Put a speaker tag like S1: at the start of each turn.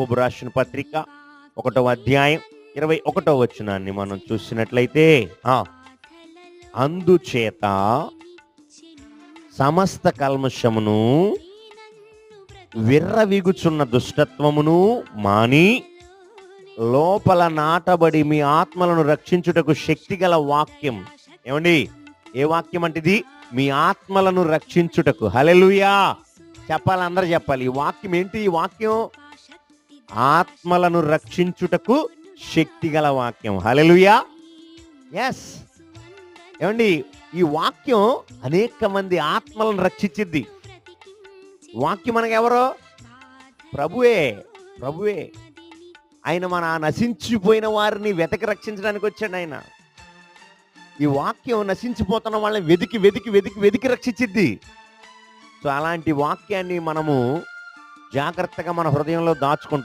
S1: యాకోబు రాసిన పత్రిక ఒకటో అధ్యాయం ఇరవై ఒకటో వచనాన్ని మనం చూసినట్లయితే ఆ, అందుచేత సమస్త కల్మషమును విర్రవిగుచున్న దుష్టత్వమును మాని లోపల నాటబడి మీ ఆత్మలను రక్షించుటకు శక్తిగల వాక్యం. ఏమండి? ఏ వాక్యం అంటే మీ ఆత్మలను రక్షించుటకు. హలెలుయా చెప్పాలి అందరు చెప్పాలి. ఈ వాక్యం ఏంటి? ఈ వాక్యం ఆత్మలను రక్షించుటకు శక్తిగల వాక్యం. హలెలుయా ఎస్ ఏమండి ఈ వాక్యం అనేక మంది ఆత్మలను రక్షించిద్ది. వాక్యం మనకు ఎవరో ప్రభువే ప్రభువే. ఆయన మన నశించిపోయిన వారిని వెతకి రక్షించడానికి వచ్చాడు ఆయన. ఈ వాక్యం నశించిపోతున్న వాళ్ళని వెతికి వెతికి వెతికి వెతికి రక్షించిద్ది. సో అలాంటి వాక్యాన్ని మనము జాగ్రత్తగా మన హృదయంలో దాచుకుంటాం.